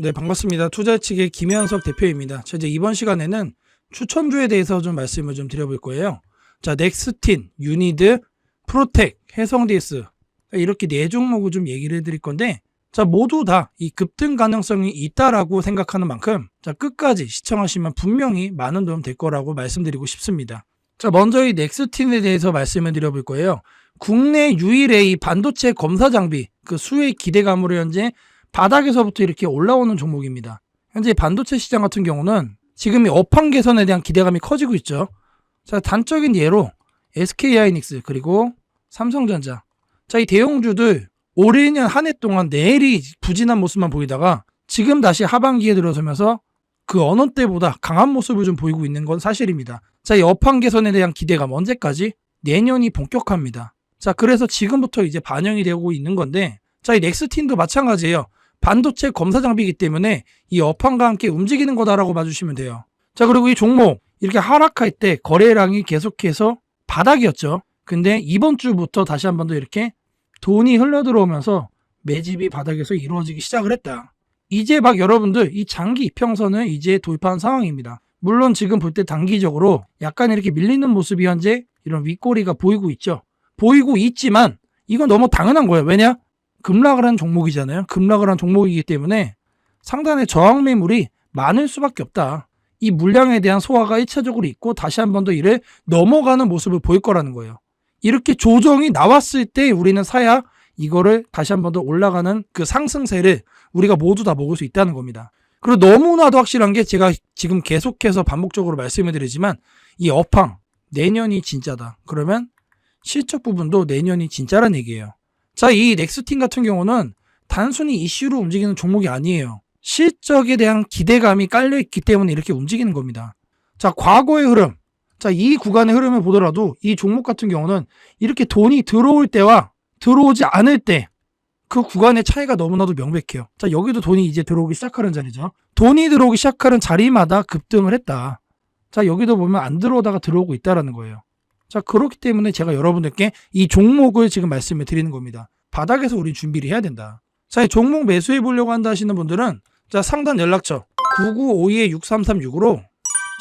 네, 반갑습니다. 투자측의 김현석 대표입니다. 자, 이제 이번 시간에는 추천주에 대해서 좀 말씀을 좀 드려볼 거예요. 자, 넥스틴, 유니드, 프로텍, 해성디스 이렇게 네 종목을 좀 얘기를 해드릴 건데 자, 모두 다 이 급등 가능성이 있다라고 생각하는 만큼 자, 끝까지 시청하시면 분명히 많은 도움 될 거라고 말씀드리고 싶습니다. 자, 먼저 이 넥스틴에 대해서 말씀을 드려볼 거예요. 국내 유일의 이 반도체 검사 장비 그 수의 기대감으로 현재 바닥에서부터 이렇게 올라오는 종목입니다. 현재 반도체 시장 같은 경우는 지금 이 업황 개선에 대한 기대감이 커지고 있죠. 자, 단적인 예로 SK 하이닉스 그리고 삼성전자. 자, 이 대형주들 올해 년한해 동안 내일이 부진한 모습만 보이다가 지금 다시 하반기에 들어서면서 그 어느 때보다 강한 모습을 좀 보이고 있는 건 사실입니다. 자, 이 업황 개선에 대한 기대감 언제까지? 내년이 본격화입니다. 자, 그래서 지금부터 이제 반영이 되고 있는 건데, 자, 이 넥스틴도 마찬가지예요. 반도체 검사 장비이기 때문에 이 업황과 함께 움직이는 거다라고 봐주시면 돼요. 자, 그리고 이 종목 이렇게 하락할 때 거래량이 계속해서 바닥이었죠. 근데 이번 주부터 다시 한 번 더 이렇게 돈이 흘러 들어오면서 매집이 바닥에서 이루어지기 시작을 했다. 이제 막 여러분들 이 장기 이평선을 이제 돌파한 상황입니다. 물론 지금 볼 때 단기적으로 약간 이렇게 밀리는 모습이 현재 이런 윗꼬리가 보이고 있죠. 보이고 있지만 이건 너무 당연한 거예요. 왜냐? 급락을 한 종목이잖아요. 급락을 한 종목이기 때문에 상단에 저항 매물이 많을 수밖에 없다. 이 물량에 대한 소화가 1차적으로 있고 다시 한 번 더 이를 넘어가는 모습을 보일 거라는 거예요. 이렇게 조정이 나왔을 때 우리는 사야 이거를 다시 한 번 더 올라가는 그 상승세를 우리가 모두 다 먹을 수 있다는 겁니다. 그리고 너무나도 확실한 게 제가 지금 계속해서 반복적으로 말씀을 드리지만 이 업황 내년이 진짜다. 그러면 실적 부분도 내년이 진짜란 얘기예요. 자, 이 넥스틴 같은 경우는 단순히 이슈로 움직이는 종목이 아니에요. 실적에 대한 기대감이 깔려 있기 때문에 이렇게 움직이는 겁니다. 자, 과거의 흐름. 자, 이 구간의 흐름을 보더라도 이 종목 같은 경우는 이렇게 돈이 들어올 때와 들어오지 않을 때 그 구간의 차이가 너무나도 명백해요. 자, 여기도 돈이 이제 들어오기 시작하는 자리죠. 돈이 들어오기 시작하는 자리마다 급등을 했다. 자, 여기도 보면 안 들어오다가 들어오고 있다라는 거예요. 자, 그렇기 때문에 제가 여러분들께 이 종목을 지금 말씀을 드리는 겁니다. 바닥에서 우리 준비를 해야 된다. 자, 이 종목 매수해 보려고 한다 하시는 분들은 자, 상단 연락처 9952-6336으로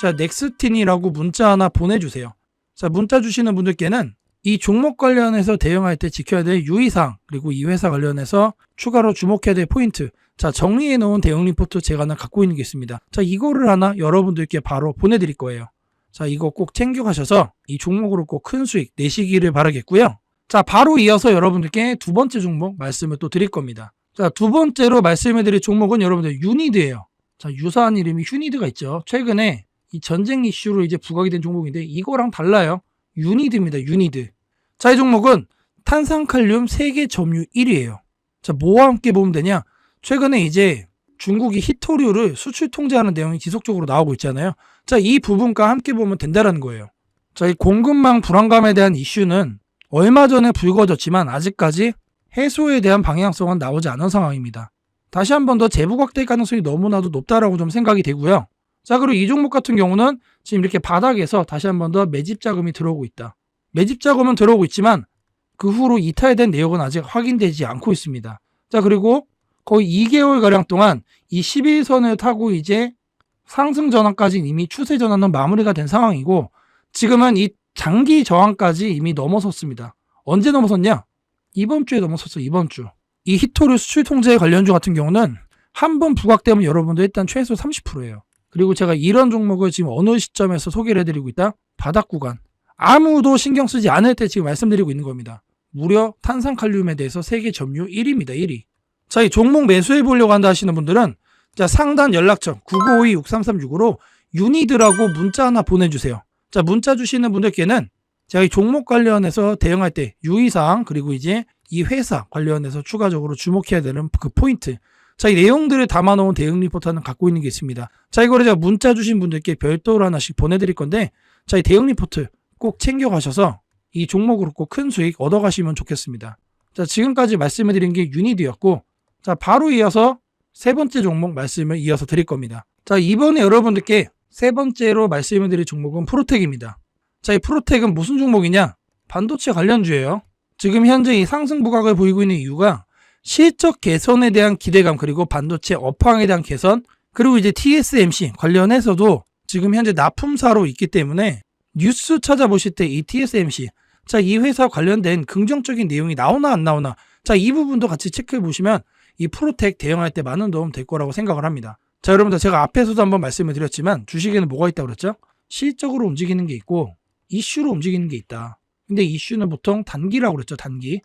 자, 넥스틴이라고 문자 하나 보내주세요. 자, 문자 주시는 분들께는 이 종목 관련해서 대응할 때 지켜야 될 유의사항, 그리고 이 회사 관련해서 추가로 주목해야 될 포인트, 자, 정리해 놓은 대응 리포트 제가 하나 갖고 있는 게 있습니다. 자, 이거를 하나 여러분들께 바로 보내드릴 거예요. 자, 이거 꼭 챙겨가셔서 이 종목으로 꼭 큰 수익 내시기를 바라겠고요. 자, 바로 이어서 여러분들께 두 번째 종목 말씀을 또 드릴 겁니다. 자, 두 번째로 말씀을 드릴 종목은 여러분들 유니드예요. 자, 유사한 이름이 휴니드가 있죠. 최근에 이 전쟁 이슈로 이제 부각이 된 종목인데 이거랑 달라요. 유니드입니다. 유니드. 자, 이 종목은 탄산칼륨 세계 점유 1위예요. 자, 뭐와 함께 보면 되냐? 최근에 이제 중국이 히토류를 수출 통제하는 내용이 지속적으로 나오고 있잖아요. 자, 이 부분과 함께 보면 된다라는 거예요. 자, 이 공급망 불안감에 대한 이슈는 얼마 전에 불거졌지만 아직까지 해소에 대한 방향성은 나오지 않은 상황입니다. 다시 한 번 더 재부 확대 가능성이 너무나도 높다라고 좀 생각이 되고요. 자, 그리고 이 종목 같은 경우는 지금 이렇게 바닥에서 다시 한 번 더 매집 자금이 들어오고 있다. 매집 자금은 들어오고 있지만 그 후로 이탈된 내역은 아직 확인되지 않고 있습니다. 자, 그리고 거의 2개월 가량 동안 이 11선을 타고 이제 상승 전환까지 이미 추세 전환은 마무리가 된 상황이고 지금은 이 장기 저항까지 이미 넘어섰습니다. 언제 넘어섰냐? 이번 주에 넘어섰어, 이번 주. 이 히토류 수출 통제 관련주 같은 경우는 한 번 부각되면 여러분들 일단 최소 30%예요. 그리고 제가 이런 종목을 지금 어느 시점에서 소개를 해드리고 있다? 바닥 구간. 아무도 신경 쓰지 않을 때 지금 말씀드리고 있는 겁니다. 무려 탄산칼륨에 대해서 세계 점유 1위입니다, 1위. 자, 이 종목 매수해 보려고 한다 하시는 분들은 자, 상단 연락처 9952-6336으로 유니드라고 문자 하나 보내주세요. 자, 문자 주시는 분들께는 제가 이 종목 관련해서 대응할 때 유의사항 그리고 이제 이 회사 관련해서 추가적으로 주목해야 되는 그 포인트 자, 이 내용들을 담아놓은 대응 리포트는 갖고 있는 게 있습니다. 자, 이거를 제가 문자 주신 분들께 별도로 하나씩 보내드릴 건데, 자, 이 대응 리포트 꼭 챙겨가셔서 이 종목으로 꼭 큰 수익 얻어가시면 좋겠습니다. 자, 지금까지 말씀을 드린 게 유니드였고, 자, 바로 이어서 세 번째 종목 말씀을 이어서 드릴 겁니다. 자, 이번에 여러분들께 세 번째로 말씀을 드릴 종목은 프로텍입니다. 자, 이 프로텍은 무슨 종목이냐? 반도체 관련주예요. 지금 현재 이 상승 부각을 보이고 있는 이유가 실적 개선에 대한 기대감 그리고 반도체 업황에 대한 개선 그리고 이제 TSMC 관련해서도 지금 현재 납품사로 있기 때문에 뉴스 찾아보실 때 이 TSMC 자 이 회사 관련된 긍정적인 내용이 나오나 안 나오나 자 이 부분도 같이 체크해 보시면 이 프로텍 대응할 때 많은 도움 될 거라고 생각을 합니다. 자 여러분들 제가 앞에서도 한번 말씀을 드렸지만 주식에는 뭐가 있다고 그랬죠? 실적으로 움직이는 게 있고 이슈로 움직이는 게 있다. 근데 이슈는 보통 단기라고 그랬죠 단기.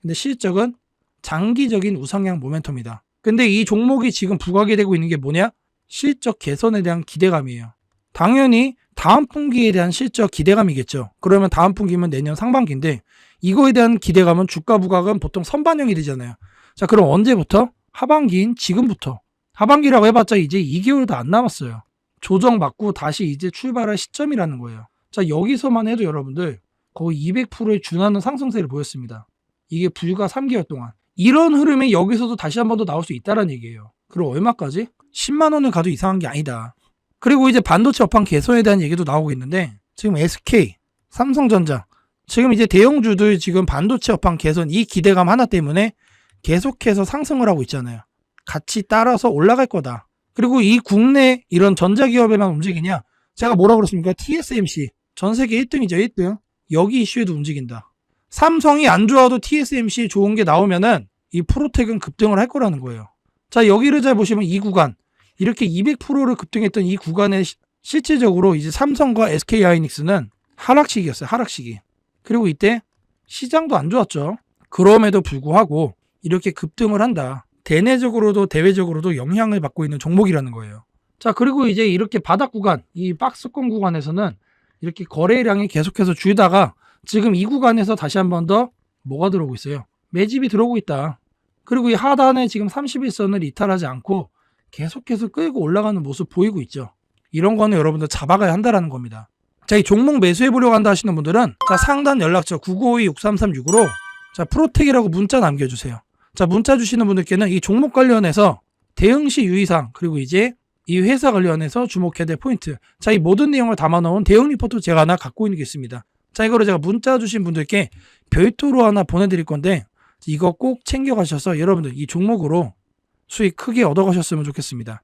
근데 실적은 장기적인 우상향 모멘텀이다. 근데 이 종목이 지금 부각이 되고 있는 게 뭐냐? 실적 개선에 대한 기대감이에요. 당연히 다음 분기에 대한 실적 기대감이겠죠. 그러면 다음 분기면 내년 상반기인데 이거에 대한 기대감은 주가 부각은 보통 선반영이 되잖아요. 자, 그럼 언제부터? 하반기인 지금부터. 하반기라고 해봤자 이제 2개월도 안 남았어요. 조정 받고 다시 이제 출발할 시점이라는 거예요. 자, 여기서만 해도 여러분들 거의 200%에 준하는 상승세를 보였습니다. 이게 불과 3개월 동안. 이런 흐름이 여기서도 다시 한 번 더 나올 수 있다는 얘기예요. 그럼 얼마까지? 10만 원을 가도 이상한 게 아니다. 그리고 이제 반도체 업황 개선에 대한 얘기도 나오고 있는데 지금 SK, 삼성전자 지금 이제 대형주들 지금 반도체 업황 개선 이 기대감 하나 때문에 계속해서 상승을 하고 있잖아요. 같이 따라서 올라갈 거다. 그리고 이 국내 이런 전자기업에만 움직이냐? 제가 뭐라 그랬습니까? TSMC 전 세계 1등이죠 1등. 여기 이슈에도 움직인다. 삼성이 안 좋아도 TSMC 좋은 게 나오면은 이 프로텍은 급등을 할 거라는 거예요. 자 여기를 잘 보시면 이 구간 이렇게 200%를 급등했던 이 구간에 시- 실질적으로 이제 삼성과 SK 하이닉스는 하락식이었어요. 하락식이. 그리고 이때 시장도 안 좋았죠. 그럼에도 불구하고 이렇게 급등을 한다. 대내적으로도 대외적으로도 영향을 받고 있는 종목이라는 거예요. 자, 그리고 이제 이렇게 바닥 구간, 이 박스권 구간에서는 이렇게 거래량이 계속해서 줄다가 지금 이 구간에서 다시 한 번 더 뭐가 들어오고 있어요? 매집이 들어오고 있다. 그리고 이 하단에 지금 31선을 이탈하지 않고 계속해서 끌고 올라가는 모습 보이고 있죠. 이런 거는 여러분들 잡아가야 한다라는 겁니다. 자, 이 종목 매수해 보려고 한다 하시는 분들은 자, 상단 연락처 9952-6336으로 자, 프로텍이라고 문자 남겨주세요. 자, 문자 주시는 분들께는 이 종목 관련해서 대응 시 유의사항 그리고 이제 이 회사 관련해서 주목해야 될 포인트. 자, 이 모든 내용을 담아놓은 대응 리포트 제가 하나 갖고 있는 게 있습니다. 자, 이거를 제가 문자 주신 분들께 별도로 하나 보내드릴 건데 이거 꼭 챙겨가셔서 여러분들 이 종목으로 수익 크게 얻어가셨으면 좋겠습니다.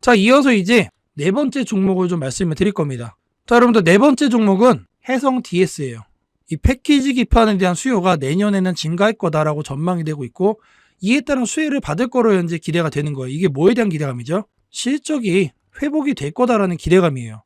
자, 이어서 이제 네 번째 종목을 좀 말씀을 드릴 겁니다. 자, 여러분들 네 번째 종목은 해성 DS예요. 이 패키지 기판에 대한 수요가 내년에는 증가할 거다라고 전망이 되고 있고 이에 따른 수혜를 받을 거로 현재 기대가 되는 거예요. 이게 뭐에 대한 기대감이죠? 실적이 회복이 될 거다라는 기대감이에요.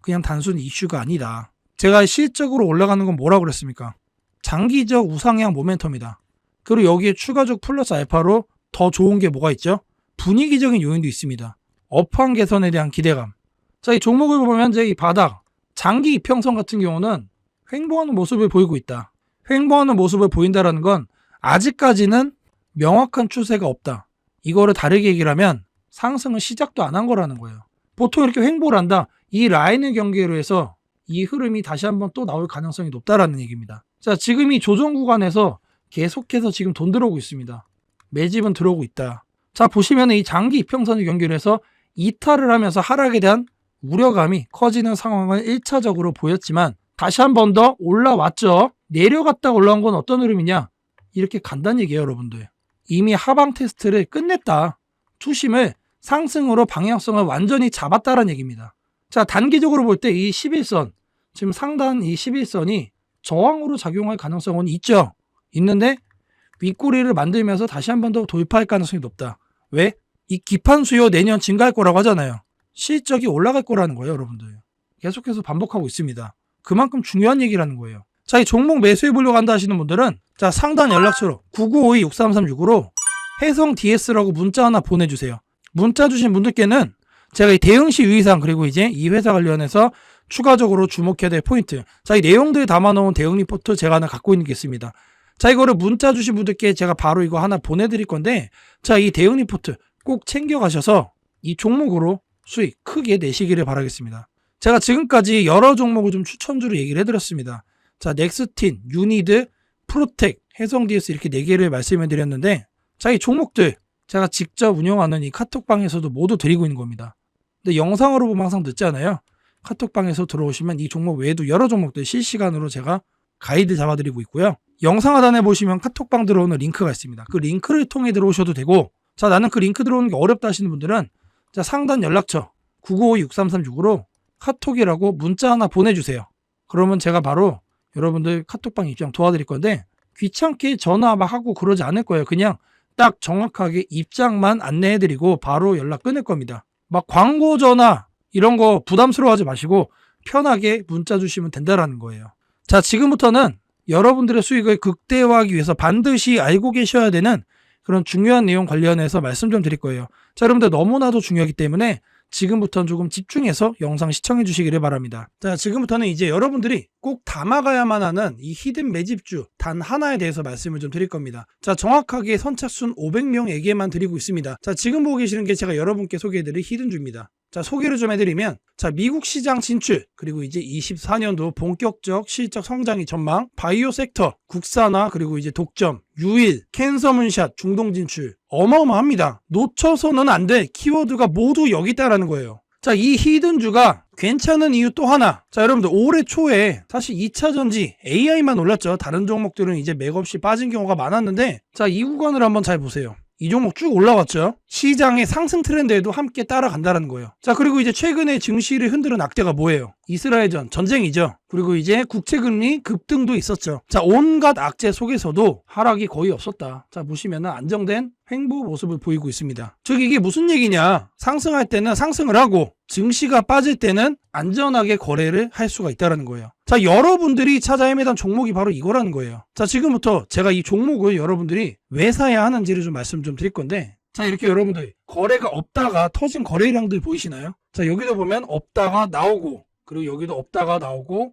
그냥 단순 이슈가 아니다. 제가 실적으로 올라가는 건 뭐라고 그랬습니까? 장기적 우상향 모멘텀이다. 그리고 여기에 추가적 플러스 알파로 더 좋은 게 뭐가 있죠? 분위기적인 요인도 있습니다. 업황 개선에 대한 기대감. 자, 이 종목을 보면 이제 이 바닥, 장기 이평선 같은 경우는 횡보하는 모습을 보이고 있다. 횡보하는 모습을 보인다라는 건 아직까지는 명확한 추세가 없다. 이거를 다르게 얘기를 하면 상승은 시작도 안 한 거라는 거예요. 보통 이렇게 횡보를 한다. 이 라인을 경계로 해서 이 흐름이 다시 한번 또 나올 가능성이 높다라는 얘기입니다. 자, 지금 이 조정 구간에서 계속해서 지금 돈 들어오고 있습니다. 매집은 들어오고 있다. 자, 보시면 이 장기 이평선을 연결해서 이탈을 하면서 하락에 대한 우려감이 커지는 상황을 1차적으로 보였지만 다시 한 번 더 올라왔죠. 내려갔다 올라온 건 어떤 흐름이냐? 이렇게 간단히 얘기해요, 여러분들. 이미 하방 테스트를 끝냈다. 투심을 상승으로 방향성을 완전히 잡았다는 얘기입니다. 자, 단기적으로 볼 때 이 11선, 지금 상단 이 11선이 저항으로 작용할 가능성은 있죠. 있는데 윗꼬리를 만들면서 다시 한 번 더 돌파할 가능성이 높다. 왜? 이 기판 수요 내년 증가할 거라고 하잖아요. 실적이 올라갈 거라는 거예요, 여러분들. 계속해서 반복하고 있습니다. 그만큼 중요한 얘기라는 거예요. 자, 이 종목 매수해 보려고 한다 하시는 분들은 자, 상단 연락처로 9952-6336으로 해성 DS라고 문자 하나 보내주세요. 문자 주신 분들께는 제가 이 대응시 유의사항 그리고 이제 이 회사 관련해서 추가적으로 주목해야 될 포인트. 자, 이 내용들 담아놓은 대응 리포트 제가 하나 갖고 있는 게 있습니다. 자, 이거를 문자 주신 분들께 제가 바로 이거 하나 보내드릴 건데, 자, 이 대응 리포트 꼭 챙겨가셔서 이 종목으로 수익 크게 내시기를 바라겠습니다. 제가 지금까지 여러 종목을 좀 추천주로 얘기를 해드렸습니다. 자, 넥스틴, 유니드, 프로텍, 해성 DS 이렇게 네 개를 말씀해 드렸는데, 자, 이 종목들 제가 직접 운영하는 이 카톡방에서도 모두 드리고 있는 겁니다. 근데 영상으로 보면 항상 늦잖아요. 카톡방에서 들어오시면 이 종목 외에도 여러 종목들 실시간으로 제가 가이드 잡아드리고 있고요. 영상 하단에 보시면 카톡방 들어오는 링크가 있습니다. 그 링크를 통해 들어오셔도 되고 자 나는 그 링크 들어오는 게 어렵다 하시는 분들은 자 상단 연락처 995-6336으로 카톡이라고 문자 하나 보내주세요. 그러면 제가 바로 여러분들 카톡방 입장 도와드릴 건데 귀찮게 전화 막 하고 그러지 않을 거예요. 그냥 딱 정확하게 입장만 안내해드리고 바로 연락 끊을 겁니다. 막 광고 전화 이런 거 부담스러워하지 마시고 편하게 문자 주시면 된다라는 거예요. 자, 지금부터는 여러분들의 수익을 극대화하기 위해서 반드시 알고 계셔야 되는 그런 중요한 내용 관련해서 말씀 좀 드릴 거예요. 자, 여러분들 너무나도 중요하기 때문에 지금부터는 조금 집중해서 영상 시청해 주시기를 바랍니다. 자, 지금부터는 이제 여러분들이 꼭 담아가야만 하는 이 히든 매집주 단 하나에 대해서 말씀을 좀 드릴 겁니다. 자, 정확하게 선착순 500명에게만 드리고 있습니다. 자, 지금 보고 계시는 게 제가 여러분께 소개해드릴 히든주입니다. 자, 소개를 좀 해드리면, 자, 미국 시장 진출, 그리고 이제 24년도 본격적 실적 성장이 전망, 바이오 섹터, 국산화, 그리고 이제 독점, 유일, 캔서 문샷, 중동 진출. 어마어마합니다. 놓쳐서는 안 돼. 키워드가 모두 여기 있다라는 거예요. 자, 이 히든주가 괜찮은 이유 또 하나. 자, 여러분들 올해 초에 사실 2차 전지 AI만 올랐죠. 다른 종목들은 이제 맥없이 빠진 경우가 많았는데 자, 이 구간을 한번 잘 보세요. 이 종목 쭉 올라왔죠. 시장의 상승 트렌드에도 함께 따라간다는 거예요. 자, 그리고 이제 최근에 증시를 흔드는 악재가 뭐예요? 이스라엘전, 전쟁이죠. 그리고 이제 국채금리 급등도 있었죠. 자, 온갖 악재 속에서도 하락이 거의 없었다. 자, 보시면 안정된 횡보 모습을 보이고 있습니다. 즉, 이게 무슨 얘기냐? 상승할 때는 상승을 하고, 증시가 빠질 때는 안전하게 거래를 할 수가 있다는 거예요. 자, 여러분들이 찾아 헤매던 종목이 바로 이거라는 거예요. 자, 지금부터 제가 이 종목을 여러분들이 왜 사야 하는지를 좀 말씀 좀 드릴 건데, 자, 이렇게 여러분들 거래가 없다가 터진 거래량들 보이시나요? 자, 여기도 보면 없다가 나오고, 그리고 여기도 없다가 나오고,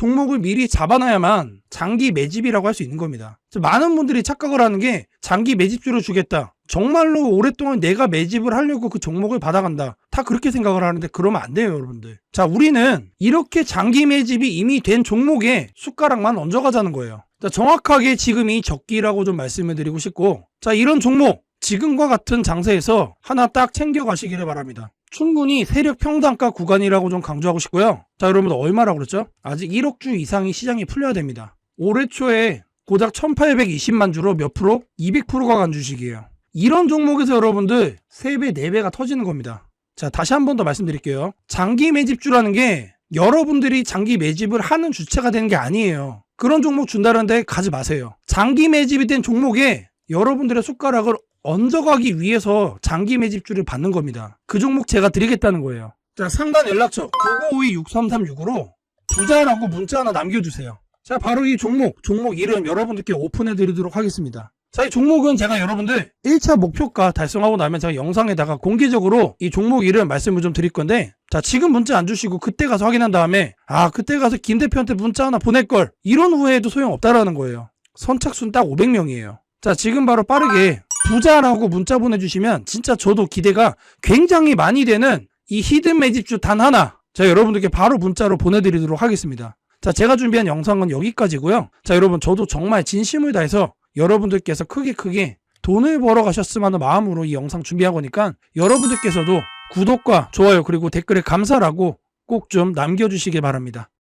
종목을 미리 잡아놔야만 장기 매집이라고 할 수 있는 겁니다. 많은 분들이 착각을 하는 게 장기 매집주를 주겠다. 정말로 오랫동안 내가 매집을 하려고 그 종목을 받아간다. 다 그렇게 생각을 하는데 그러면 안 돼요, 여러분들. 자, 우리는 이렇게 장기 매집이 이미 된 종목에 숟가락만 얹어가자는 거예요. 자, 정확하게 지금이 적기라고 좀 말씀을 드리고 싶고, 자, 이런 종목, 지금과 같은 장세에서 하나 딱 챙겨가시기를 바랍니다. 충분히 세력 평단가 구간이라고 좀 강조하고 싶고요. 자, 여러분들 얼마라고 그랬죠? 아직 1억 주 이상이 시장이 풀려야 됩니다. 올해 초에 고작 1820만 주로 몇 프로? 200%가 간 주식이에요. 이런 종목에서 여러분들 3배, 4배가 터지는 겁니다. 자, 다시 한 번 더 말씀드릴게요. 장기 매집주라는 게 여러분들이 장기 매집을 하는 주체가 되는 게 아니에요. 그런 종목 준다는데 가지 마세요. 장기 매집이 된 종목에 여러분들의 숟가락을 얹어가기 위해서 장기 매집주를 받는 겁니다. 그 종목 제가 드리겠다는 거예요. 자, 상단 연락처 9952-6336으로 부자라고 문자 하나 남겨주세요. 자, 바로 이 종목, 종목 이름 여러분들께 오픈해 드리도록 하겠습니다. 자, 이 종목은 제가 여러분들 1차 목표가 달성하고 나면 제가 영상에다가 공개적으로 이 종목 이름 말씀을 좀 드릴 건데, 자, 지금 문자 안 주시고 그때 가서 확인한 다음에, 아, 그때 가서 김 대표한테 문자 하나 보낼걸. 이런 후회도 소용없다라는 거예요. 선착순 딱 500명이에요. 자, 지금 바로 빠르게 부자라고 문자 보내주시면 진짜 저도 기대가 굉장히 많이 되는 이 히든 매집주 단 하나, 제가 여러분들께 바로 문자로 보내드리도록 하겠습니다. 자, 제가 준비한 영상은 여기까지고요. 자, 여러분 저도 정말 진심을 다해서 여러분들께서 크게 크게 돈을 벌어 가셨으면 하는 마음으로 이 영상 준비하고니까 여러분들께서도 구독과 좋아요 그리고 댓글에 감사라고 꼭 좀 남겨주시길 바랍니다.